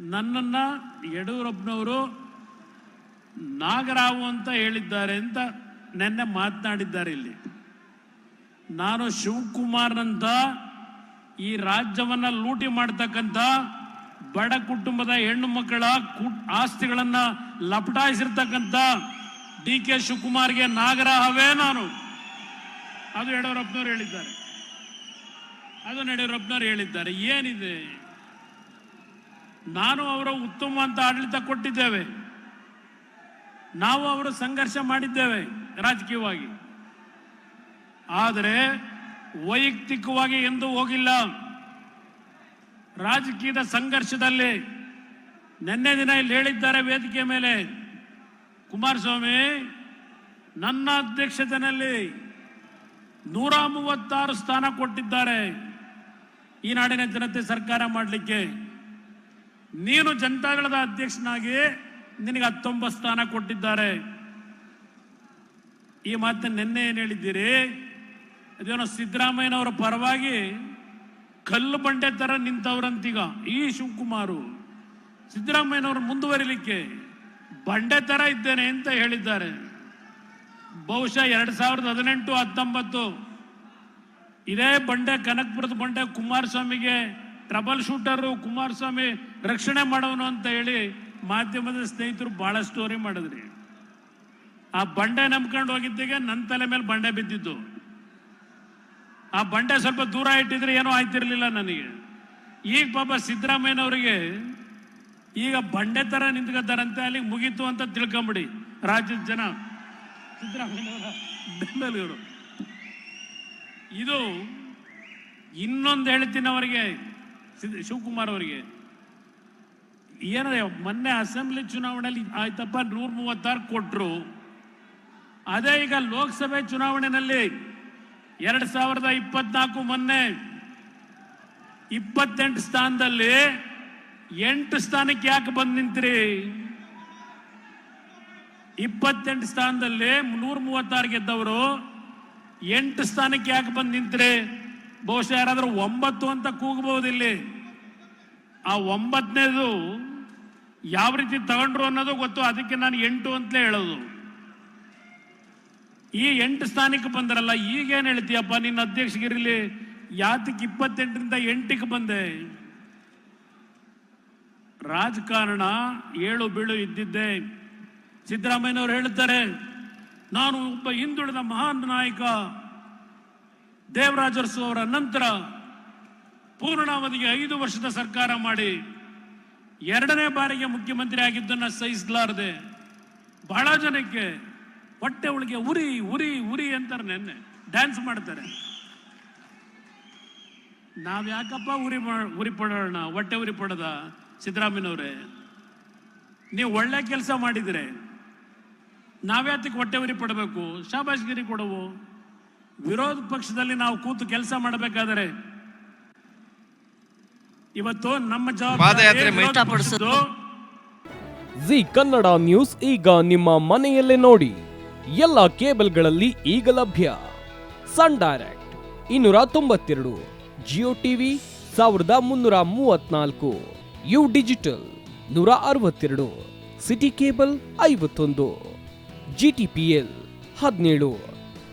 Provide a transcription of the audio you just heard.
ನನ್ನನ್ನ ಯಡಿಯೂರಪ್ಪನವರು ನಾಗರಾವು ಅಂತ ಹೇಳಿದ್ದಾರೆ ಅಂತ ನೆನ್ನೆ ಮಾತನಾಡಿದ್ದಾರೆ ಇಲ್ಲಿ. ನಾನು ಶಿವಕುಮಾರ್ನಂತ ಈ ರಾಜ್ಯವನ್ನ ಲೂಟಿ ಮಾಡ್ತಕ್ಕಂಥ ಬಡ ಕುಟುಂಬದ ಹೆಣ್ಣು ಮಕ್ಕಳ ಆಸ್ತಿಗಳನ್ನು ಲಪಟಾಯಿಸಿರ್ತಕ್ಕಂಥ ಡಿ ಕೆ ಶಿವಕುಮಾರ್ಗೆ ನಾಗರಾಹವೇ ನಾನು. ಅದು ಯಡಿಯೂರಪ್ಪನವ್ರು ಹೇಳಿದ್ದಾರೆ. ಅದು ಯಡಿಯೂರಪ್ಪನವ್ರು ಹೇಳಿದ್ದಾರೆ. ಏನಿದೆ? ನಾನು ಅವರ ಉತ್ತಮ ಅಂತ ಆಡಳಿತ ಕೊಟ್ಟಿದ್ದೇವೆ. ನಾವು ಅವರು ಸಂಘರ್ಷ ಮಾಡಿದ್ದೇವೆ ರಾಜಕೀಯವಾಗಿ. ಆದರೆ ವೈಯಕ್ತಿಕವಾಗಿ ಎಂದೂ ಹೋಗಿಲ್ಲ. ರಾಜಕೀಯದ ಸಂಘರ್ಷದಲ್ಲಿ ನಿನ್ನೆ ದಿನ ಇಲ್ಲಿ ಹೇಳಿದ್ದಾರೆ ವೇದಿಕೆ ಮೇಲೆ. ಕುಮಾರಸ್ವಾಮಿ, ನನ್ನ ಅಧ್ಯಕ್ಷತೆಯಲ್ಲಿ ನೂರ ಮೂವತ್ತಾರು ಸ್ಥಾನ ಕೊಟ್ಟಿದ್ದಾರೆ. ಈ ನಾಡಿನ ಜನತೆ ಸರ್ಕಾರ ಮಾಡಲಿಕ್ಕೆ. ನೀನು ಜನತಾದಳದ ಅಧ್ಯಕ್ಷನಾಗಿ ನಿನಗೆ ಹತ್ತೊಂಬತ್ತು ಸ್ಥಾನ ಕೊಟ್ಟಿದ್ದಾರೆ. ಈ ಮಾತನ್ನ ನಿನ್ನೆ ಏನು ಹೇಳಿದ್ದೀರಿ? ಅದೇನೋ ಸಿದ್ದರಾಮಯ್ಯನವರ ಪರವಾಗಿ ಕಲ್ಲು ಬಂಡೆ ತರ ನಿಂತವ್ರಂತೀಗ ಈ ಶಿವಕುಮಾರು. ಸಿದ್ದರಾಮಯ್ಯನವರು ಮುಂದುವರಿಲಿಕ್ಕೆ ಬಂಡೆ ತರ ಇದ್ದೇನೆ ಅಂತ ಹೇಳಿದ್ದಾರೆ. ಬಹುಶಃ ಎರಡು ಸಾವಿರದ ಹದಿನೆಂಟು, ಹತ್ತೊಂಬತ್ತು ಇದೇ ಬಂಡೆ, ಕನಕಪುರದ ಬಂಡೆ ಕುಮಾರಸ್ವಾಮಿಗೆ ಟ್ರಬಲ್ ಶೂಟರು ಕುಮಾರಸ್ವಾಮಿ ರಕ್ಷಣೆ ಮಾಡೋನು ಅಂತ ಹೇಳಿ ಮಾಧ್ಯಮದ ಸ್ನೇಹಿತರು ಬಹಳ ಸ್ಟೋರಿ ಮಾಡಿದ್ರಿ. ಆ ಬಂಡೆ ನಂಬ್ಕೊಂಡು ಹೋಗಿದ್ದಿಗೆ ನನ್ನ ತಲೆ ಮೇಲೆ ಬಂಡೆ ಬಿದ್ದಿದ್ದು. ಆ ಬಂಡೆ ಸ್ವಲ್ಪ ದೂರ ಇಟ್ಟಿದ್ರೆ ಏನೂ ಆಯ್ತಿರ್ಲಿಲ್ಲ ನನಗೆ. ಈಗ ಪಾಪ ಸಿದ್ದರಾಮಯ್ಯನವರಿಗೆ ಈಗ ಬಂಡೆ ತರ ನಿಂತ್ಕೊತಾರಂತೆ ಅಲ್ಲಿ ಮುಗೀತು ಅಂತ ತಿಳ್ಕೊಂಬಿಡಿ ರಾಜ್ಯದ ಜನ. ಸಿದ್ದರಾಮಯ್ಯನವರ ಇದು ಇನ್ನೊಂದು ಹೇಳ್ತೀನಿ ಅವರಿಗೆ ಶಿವಕುಮಾರ್ ಅವರಿಗೆ ಏನ ಮೊನ್ನೆ ಅಸೆಂಬ್ಲಿ ಚುನಾವಣೆಯಲ್ಲಿ ಆಯ್ತಪ್ಪ ನೂರ ಮೂವತ್ತಾರು ಕೊಟ್ರು. ಅದೇ ಈಗ ಲೋಕಸಭೆ ಚುನಾವಣೆಯಲ್ಲಿ ಎರಡ್ ಸಾವಿರದ ಇಪ್ಪತ್ನಾಲ್ಕು ಮೊನ್ನೆ ಇಪ್ಪತ್ತೆಂಟು ಸ್ಥಾನದಲ್ಲಿ ಎಂಟು ಸ್ಥಾನಕ್ಕೆ ಯಾಕೆ ಬಂದು ನಿಂತ್ರಿ? ಇಪ್ಪತ್ತೆಂಟು ಸ್ಥಾನದಲ್ಲಿ ನೂರ ಮೂವತ್ತಾರು ಗೆದ್ದವರು ಎಂಟು ಸ್ಥಾನಕ್ಕೆ ಯಾಕೆ ಬಂದು ನಿಂತ್ರಿ? ಬಹುಶಃ ಯಾರಾದರೂ ಒಂಬತ್ತು ಅಂತ ಕೂಗಬಹುದು ಇಲ್ಲಿ. ಆ ಒಂಬತ್ತನೇದು ಯಾವ ರೀತಿ ತಗೊಂಡ್ರು ಅನ್ನೋದು ಗೊತ್ತು, ಅದಕ್ಕೆ ನಾನು ಎಂಟು ಅಂತಲೇ ಹೇಳೋದು. ಈ ಎಂಟು ಸ್ಥಾನಕ್ಕೆ ಬಂದರಲ್ಲ, ಈಗೇನು ಹೇಳ್ತೀಯಪ್ಪ, ನಿನ್ನ ಅಧ್ಯಕ್ಷಗಿರಲಿ, ಯಾತಕ್ಕೆ ಇಪ್ಪತ್ತೆಂಟರಿಂದ ಎಂಟಕ್ಕೆ ಬಂದೆ? ರಾಜಕಾರಣ ಏಳು ಬೀಳು ಇದ್ದಿದ್ದೆ. ಸಿದ್ದರಾಮಯ್ಯನವರು ಹೇಳ್ತಾರೆ, ನಾನು ಒಬ್ಬ ಹಿಂದುಳಿದ ಮಹಾನ್ ನಾಯಕ ದೇವರಾಜ ಅರಸು ಅವರ ನಂತರ ಪೂರ್ಣಾವಧಿಗೆ ಐದು ವರ್ಷದ ಸರ್ಕಾರ ಮಾಡಿ ಎರಡನೇ ಬಾರಿಗೆ ಮುಖ್ಯಮಂತ್ರಿ ಆಗಿದ್ದನ್ನು ಸಹಿಸಲಾರದೆ ಬಹಳ ಜನಕ್ಕೆ ಹೊಟ್ಟೆ ಒಳಗೆ ಉರಿ ಉರಿ ಉರಿ ಅಂತಾರೆ ನೆನ್ನೆ. ಡ್ಯಾನ್ಸ್ ಮಾಡ್ತಾರೆ. ನಾವು ಯಾಕಪ್ಪ ಉರಿ ಉರಿ ಪಡೋಣ, ಹೊಟ್ಟೆ ಉರಿ ಪಡದ? ನೀವು ಒಳ್ಳೆ ಕೆಲಸ ಮಾಡಿದ್ರೆ ನಾವ್ಯಾತಕ್ಕೆ ಹೊಟ್ಟೆ ಉರಿ ಪಡಬೇಕು? ಶಾಬಾಷ್ಗಿರಿ ಕೊಡವು? ವಿರೋಧ ಪಕ್ಷದಲ್ಲಿ ನಾವು ಕೂತು ಕೆಲಸ ಮಾಡಬೇಕಾದರೆ ಇವತ್ತು ನಮ್ಮ ಜವಾಬ್ದಾರಿ ಜಿ ಕನ್ನಡ ನ್ಯೂಸ್ ಈಗ ನಿಮ್ಮ ಮನೆಯಲ್ಲೇ ನೋಡಿ. ಎಲ್ಲ ಕೇಬಲ್ಗಳಲ್ಲಿ ಈಗ ಲಭ್ಯ. ಸನ್ ಡೈರೆಕ್ಟ್ ಇನ್ನೂರ ತೊಂಬತ್ತೆರಡು ಜಿಯೋ ಟಿವಿ ಸಾವಿರದ ಮುನ್ನೂರ ಮೂವತ್ನಾಲ್ಕು ಯು ಡಿಜಿಟಲ್ ನೂರ ಅರವತ್ತೆರಡು ಸಿಟಿ ಕೇಬಲ್ ಐವತ್ತೊಂದು ಜಿ ಟಿ ಪಿ ಎಲ್ ಹದಿನೇಳು.